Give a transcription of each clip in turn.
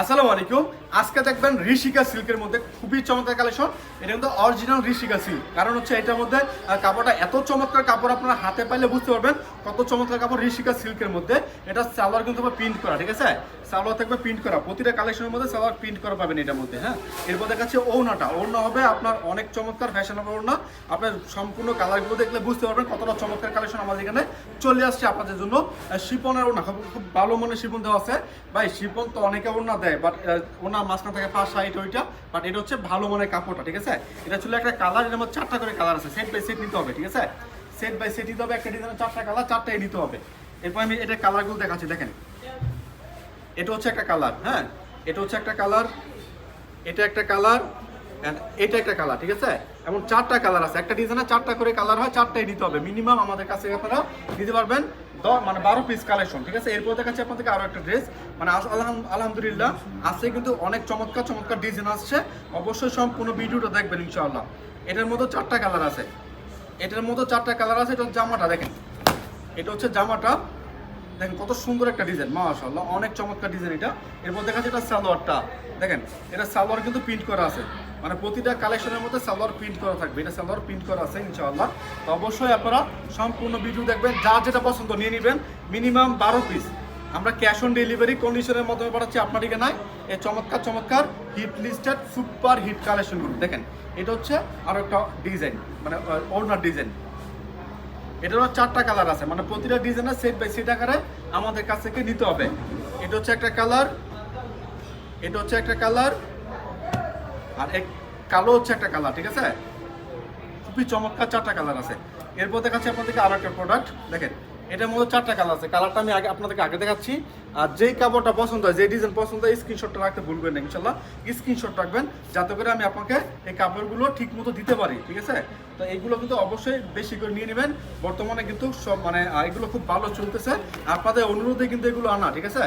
আসসালামু আলাইকুম। আজকে দেখবেন ঋষিকা সিল্কের মধ্যে খুবই চমৎকার কালেকশন। এটা কিন্তু অরিজিনাল ঋষিকা সিল্ক। কারণ হচ্ছে এটার মধ্যে কাপড়টা এত চমৎকার কাপড় আপনারা হাতে পাইলে বুঝতে পারবেন কত চমৎকার কাপড় ঋষিকা সিল্কের মধ্যে। এটা সালোয়ার কিন্তু প্রিন্ট করা, ঠিক আছে? সালোয়ার থাকবে প্রিন্ট করা। প্রতিটা কালেকশনের মধ্যে সালোয়ার প্রিন্ট করা পাবেন এটার মধ্যে হ্যাঁ? এরপর দেখাচ্ছে ওড়নাটা। ওড়না হবে আপনার অনেক চমৎকার ফ্যাশনেবল ওড়না। আপনার সম্পূর্ণ কালারগুলো দেখলে বুঝতে পারবেন কতটা চমৎকার কালেকশন আমাদের এখানে চলে আসছে আপনাদের জন্য। শিপনের ওড়না, খুব ভালো মনে শিপন দেওয়া আছে। ভাই, শিপন তো অনেকে ওড়না দেয় বাট ওনার মাঝখান থেকে পাঁচ সাইড ওইটা বাট এটা হচ্ছে ভালো মানের কাপড়টা, ঠিক আছে? এটা ছিল একটা কালারের মধ্যে চারটা করে কালার আছে সেট বাই সেট নিতে হবে, ঠিক আছে? সেট বাই সেট নিতে হবে, একটা ডিজাইনের চারটা কালার চারটাই নিতে হবে। এরপর আমি এটা কালারগুলো দেখাচ্ছি, দেখেন। এটা হচ্ছে একটা কালার হ্যাঁ? এটা হচ্ছে একটা কালার এটা একটা কালার এটা একটা কালার ঠিক আছে? এবং চারটা কালার আছে, একটা ডিজাইনে চারটা করে কালার হয়, চারটাই নিতে হবে। মিনিমাম আমাদের কাছে আপনারা দিতে পারবেন মানে বারো পিস কালেকশন ঠিক আছে? এরপর দেখাচ্ছি আপনাদেরকে আরও একটা ড্রেস মানে আলহামদুলিল্লাহ আজকে কিন্তু অনেক চমৎকার চমৎকার ডিজাইন আসছে। অবশ্যই সম্পূর্ণ ভিডিওটা দেখবেন, ইনশাআল্লাহ। এটার মধ্যে চারটা কালার আছে। এটার মধ্যে চারটা কালার আছে, এটা জামাটা, দেখেন। এটা হচ্ছে জামাটা। দেখেন কত সুন্দর একটা ডিজাইন মাশাআল্লাহ, অনেক চমৎকার ডিজাইন এটা। এরপর দেখা যাচ্ছে এটা সালোয়ারটা। দেখেন, এটা সালোয়ার কিন্তু প্রিন্ট করা আছে। মানে প্রতিটা কালেকশনের মধ্যে সালোয়ার প্রিন্ট করা থাকবে। এটা সালোয়ার প্রিন্ট করা আছে, ইনশাআল্লাহ। তো অবশ্যই আপনারা সম্পূর্ণ ভিডিও দেখবেন, যা যেটা পছন্দ নিয়ে নেবেন মিনিমাম বারো পিস আমরা ক্যাশ অন ডেলিভারি কন্ডিশনের মাধ্যমে পাঠাচ্ছি আপনার ঠিকানায়। এই চমৎকার চমৎকার হিট লিস্টেড সুপার হিট কালেকশনগুলো দেখেন, এটা হচ্ছে আরও একটা ডিজাইন মানে ওনার ডিজাইন এটারও চারটা কালার আছে মানে প্রতিটা ডিজাইনের সেট বাই সেট আকারে আমাদের কাছ থেকে নিতে হবে। এটা হচ্ছে একটা কালার এটা হচ্ছে একটা কালার আর এক কালো হচ্ছে একটা কালার, ঠিক আছে? খুবই চমৎকার চারটা কালার আছে। এরপর দেখাচ্ছি আপনাদেরকে আরও একটা প্রোডাক্ট দেখেন এটার মধ্যে চারটা কালার আছে। কালারটা আমি আগে আপনাদেরকে আগে দেখাচ্ছি। আর যেই কাপড়টা পছন্দ হয় যে ডিজাইন পছন্দ হয় স্ক্রিনশটটা রাখতে ভুলবেন না ইনশাল্লাহ স্ক্রিনশট রাখবেন, যাতে করে আমি আপনাকে এই কাপড়গুলো ঠিক মতো দিতে পারি, ঠিক আছে? তো এইগুলো কিন্তু অবশ্যই বেশি করে নিয়ে নেবেন। বর্তমানে কিন্তু সব মানে এগুলো খুব ভালো চলতেছে। আপনাদের অনুরোধে কিন্তু এগুলো আনা, ঠিক আছে?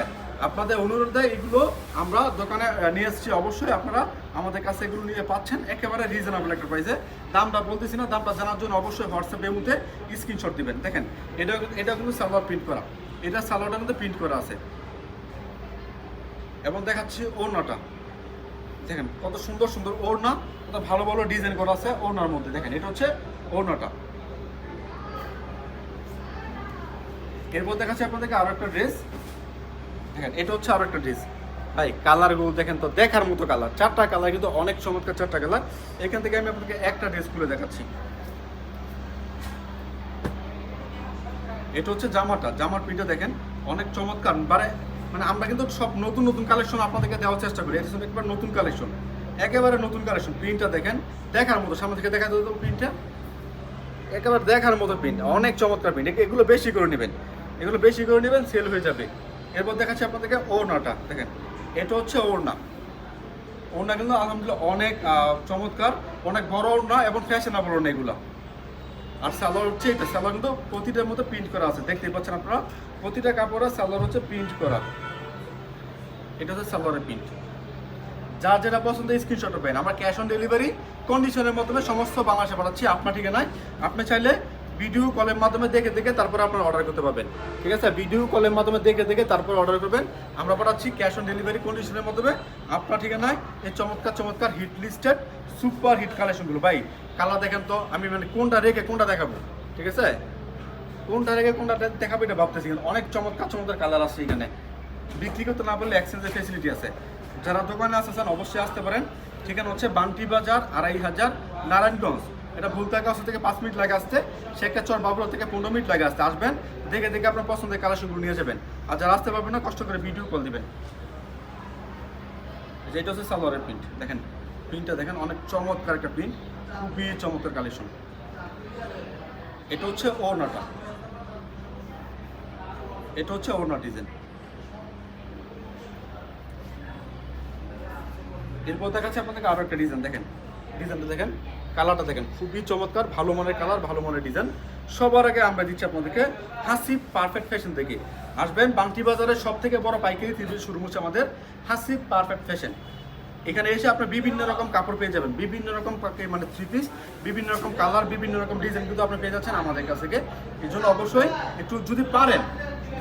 আপনাদের অনুরোধে এগুলো আমরা দোকানে নিয়ে এসেছি। অবশ্যই আপনারা আমাদের কাছে এগুলো নিয়ে পাচ্ছেন। একেবারে রিজনেবল একটা প্রাইসে দামটা বলতেছি না, দামটা জানার জন্য অবশ্যই হোয়াটসঅ্যাপের মধ্যে স্ক্রিনশট দিবেন। দেখেন, এটা এটা কিন্তু সালোয়ার প্রিন্ট করা। এটা সালোয়ারটা মধ্যে প্রিন্ট করা আছে। এবং দেখাচ্ছি ওড়নাটা। দেখেন, কত সুন্দর সুন্দর ওড়না, কত ভালো ভালো ডিজাইন করা আছে ওড়নার মধ্যে। দেখেন, এটা হচ্ছে ওড়নাটা। এরপর দেখাচ্ছি আপনাদেরকে আরও একটা ড্রেস দেখেন, এটা হচ্ছে আরও একটা ড্রেস ভাই কালারগুলো দেখেন তো, দেখার মতো কালার চারটা কালার কিন্তু অনেক চমৎকার চারটা কালার এখান থেকে আমি আপনাকে একটা ড্রেস খুলে দেখাচ্ছি। এটা হচ্ছে জামাটা। জামার প্রিন্টটা দেখেন, অনেক চমৎকার। মানে মানে আমরা কিন্তু সব নতুন নতুন কালেকশন আপনাদেরকে দেওয়ার চেষ্টা করি। এটা একবার নতুন কালেকশন একেবারে নতুন কালেকশন প্রিন্টটা দেখেন, দেখার মতো। সামনে থেকে দেখা যেত প্রিন্টটা একেবারে দেখার মতো প্রিন্ট অনেক চমৎকার প্রিন্ট এগুলো বেশি করে নেবেন। এগুলো বেশি করে নেবেন সেল হয়ে যাবে। এরপর দেখাচ্ছি আপনাদেরকে ওড়নাটা, দেখেন। এটা হচ্ছে ওড়না। ওড়না কিন্তু আলহামদুলিল্লাহ অনেক চমৎকার, অনেক বড় ওড়না এবং ফ্যাশনেবল ওড়না এগুলো। আর সালোয়ার হচ্ছে এটা, সালোয়ার কিন্তু প্রতিটার মধ্যে প্রিন্ট করা আছে। দেখতেই পাচ্ছেন আপনারা, প্রতিটা কাপড়ে সালোয়ার হচ্ছে প্রিন্ট করা। এটা হচ্ছে সালোয়ারের প্রিন্ট যা যেটা পছন্দ স্ক্রিনশট পেন আমরা ক্যাশ অন ডেলিভারি কন্ডিশনের মাধ্যমে সমস্ত বাংলাদেশে পাঠাচ্ছি। আপনার ঠিকানায়। আপনি চাইলে ভিডিও কলের মাধ্যমে দেখে দেখে তারপর আপনারা অর্ডার করতে পারবেন। ঠিক আছে? ভিডিও কলের মাধ্যমে দেখে দেখে তারপর অর্ডার করবেন। আমরা পাঠাচ্ছি ক্যাশ অন ডেলিভারি কন্ডিশনের মাধ্যমে। আপনার ঠিকানায় এই চমৎকার চমৎকার হিট লিস্টেড সুপার হিট কালেকশনগুলো ভাই কালার দেখেন তো, আমি মানে কোনটা রেখে কোনটা দেখাবো? ঠিক আছে? কোনটা রেখে কোনটা দেখাবো এটা ভাবতেছি। অনেক চমৎকার চমৎকার কালার আছে এখানে। বিক্রি করতে না পারলে এক্সচেঞ্জের ফেসিলিটি আছে। যারা দোকানে আসতেছেন, অবশ্যই আসতে পারেন। ঠিকানা হচ্ছে বান্টি বাজার, আড়াই হাজার, নারায়ণগঞ্জ। এটা ভুলতা কাছে থেকে পাঁচ মিনিট লাগে আসতে। শেখাচর বাবুলা থেকে পনেরো মিনিট লাগে আসতে। আসবেন, দেখে দেখে আপনার পছন্দের কালেকশনগুলো নিয়ে যাবেন। আর যারা আসতে পারবেন না, কষ্ট করে ভিডিও কল দিবেন। যেটা হচ্ছে সালোয়ারের প্রিন্ট দেখেন। প্রিন্টটা দেখেন, অনেক চমৎকার একটা প্রিন্ট খুবই চমৎকার কালেকশন এটা হচ্ছে ওড়নাটা। এটা হচ্ছে ওড়না ডিজাইন এরপর দেখাচ্ছে আপনাদেরকে আরও একটা ডিজাইন দেখেন। ডিজাইনটা দেখেন। কালারটা দেখেন, খুবই চমৎকার, ভালো মানের কালার, ভালো মানের ডিজাইন। সবার আগে আমরা দিচ্ছি আপনাদেরকে হাসিব পারফেক্ট ফ্যাশন থেকে আসবেন, বাংটি বাজারের সব থেকে বড় পাইকারি থ্রি শুরু হচ্ছে আমাদের হাসিব পারফেক্ট ফ্যাশন এখানে এসে আপনি বিভিন্ন রকম কাপড় পেয়ে যাবেন, বিভিন্ন রকম মানে থ্রি পিস বিভিন্ন রকম কালার বিভিন্ন রকম ডিজাইন কিন্তু আপনি পেয়ে যাচ্ছেন আমাদের কাছ থেকে। এই জন্য অবশ্যই একটু যদি পারেন,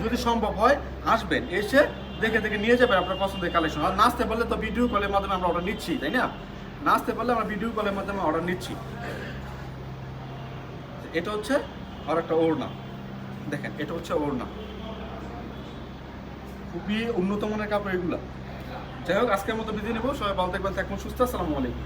যদি সম্ভব হয়, আসবেন, এসে দেখে দেখে নিয়ে যাবেন আপনার পছন্দের কালেকশন আর নাচতে পারলে তো ভিডিও কলের মাধ্যমে আমরা অর্ডার নিচ্ছি, তাই না? নাচতে পারলে আমরা ভিডিও কলের মাধ্যমে অর্ডার নিচ্ছি। এটা হচ্ছে আর একটা ওড়না। দেখেন, এটা হচ্ছে ওড়না। খুবই উন্নত মানের কাপড় এগুলা। যাই হোক, আজকের মতো বিধি নেব। সবাই ভালো থাকবেন, থাকুন, সুস্থ। আসসালামু আলাইকুম।